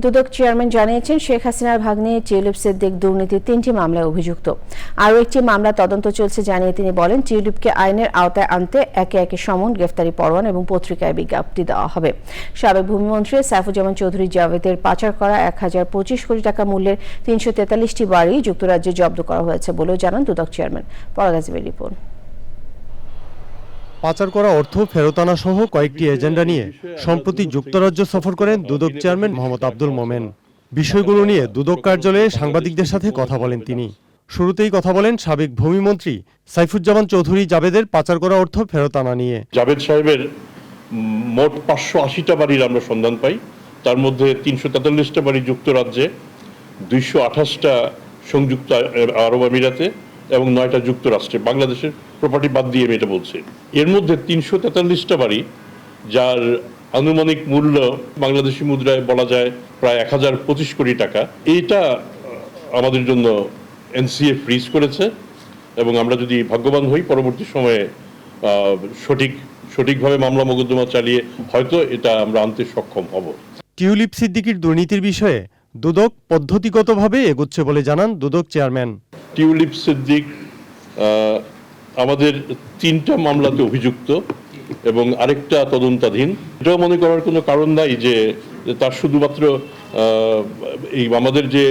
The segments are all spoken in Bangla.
দুদক চেয়ারম্যান জানিয়েছেন, শেখ হাসিনার ভাগ্নে টিউলিপ সিদ্দিক দুর্নীতির তিনটি মামলায় অভিযুক্ত। আরও একটি মামলা তদন্ত চলছে জানিয়ে তিনি বলেন, টিউলিপকে আইনের আওতায় আনতে একে একে সমন, গ্রেফতারি পরোয়ান এবং পত্রিকায় বিজ্ঞপ্তি দেওয়া হবে। সাবেক ভূমিমন্ত্রী সাইফুজ্জামান চৌধুরী জাভেদের পাচার করা এক হাজার পঁচিশ কোটি টাকা মূল্যের তিনশো তেতাল্লিশটি বাড়ি যুক্তরাজ্যে জব্দ করা হয়েছে বলেও জানান দুদক চেয়ারম্যান। পরাগাজীবের রিপোর্ট। পাচার করা অর্থ ফেরত আনা সহ কয়েকটি এজেন্ডা নিয়ে সম্প্রতি যুক্তরাজ্য সফর করেন দুদক চেয়ারম্যান মোহাম্মদ আব্দুল মোমেন। বিষয়গুলো নিয়ে দুদক কার্যালয়ে সাংবাদিকদের সাথে কথা বলেন তিনি। শুরুতেই কথা বলেন সাবেক ভূমিমন্ত্রী সাইফুজ্জামান চৌধুরী জাবেদের পাচার করা অর্থ ফেরত আনা নিয়ে। জাভেদ সাহেবের মোট পাঁচশো আশিটা বাড়ির আমরা সন্ধান পাই। তার মধ্যে তিনশো তেতাল্লিশটা বাড়ি যুক্তরাজ্যে, দুইশো আঠাশটা সংযুক্ত আরব আমিরাতে এবং নয়টা যুক্তরাষ্ট্রে। বাংলাদেশের প্রপার্টি বাদ দিয়ে আমি এটা বলছি। এর মধ্যে তিনশো তেতাল্লিশটা বাড়ি, যার আনুমানিক মূল্য বাংলাদেশি মুদ্রায় বলা যায় প্রায় এক হাজার পঁচিশ কোটি টাকা। এইটা আমাদের জন্য এনসিএ ফ্রিজ করেছে এবং আমরা যদি ভাগ্যবান হই, পরবর্তী সময়ে সঠিক, সঠিকভাবে মামলা মোকদ্দমা চালিয়ে হয়তো এটা আমরা আনতে সক্ষম হব। টিউলিপ সিদ্দিকির দুর্নীতির বিষয়ে দুদক পদ্ধতিগতভাবে এগোচ্ছে বলে জানান দুদক চেয়ারম্যান। টিউলিপ সিদ্দিক আমাদের তিনটা মামলাতে অভিযুক্ত এবং আরেকটা তদন্তাধীন। এটাও মনে করার কোনো কারণ নাই যে তার শুধুমাত্র এই আমাদের যে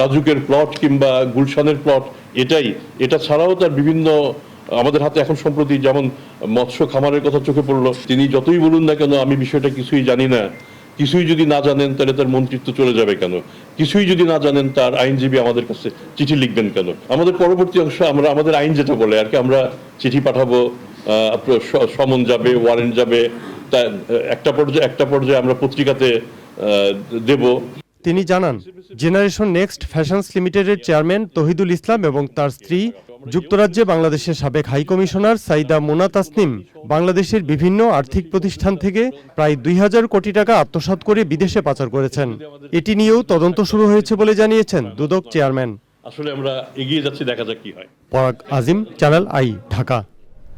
রাজুকের প্লট কিংবা গুলশানের প্লট, এটাই। এটা ছাড়াও তার বিভিন্ন, আমাদের হাতে এখন সম্প্রতি যেমন মৎস্য খামারের কথা চোখে পড়ল, তিনি যতই বলুন না কেন, আমি বিষয়টা কিছুই জানি না। কিছুই যদি না জানেন, তাহলে তার মন্ত্রিত্ব চলে যাবে কেন? কিছুই যদি না জানেন, তার আইনজীবী আমাদের কাছে চিঠি লিখবেন কেন? আমাদের পরবর্তী অংশ, আমরা, আমাদের আইন যেটা বলে, আর কি আমরা চিঠি পাঠাবো সমন যাবে ওয়ারেন্ট যাবে, তা, একটা পর্যায়ে একটা পর্যায়ে আমরা পত্রিকাতে দেব। তিনি জানান জেনারেশন নেক্সট ফ্যাশনস লিমিটেডের চেয়ারম্যান তহিদুল ইসলাম এবং তার স্ত্রী যুক্তরাজ্যে বাংলাদেশের সাবেক হাই কমিশনার সাইদা মোনা তাসনিম বাংলাদেশের বিভিন্ন আর্থিক প্রতিষ্ঠান থেকে প্রায় দুই হাজার কোটি টাকা আত্মসাত করে বিদেশে পাচার করেছেন। এটি নিয়েও তদন্ত শুরু হয়েছে বলে জানিয়েছেন দুদক চেয়ারম্যান। আসলে আমরা এগিয়ে যাচ্ছি দেখা যাক কি হয়। পরাগ আজিম চ্যানেল আই ঢাকা।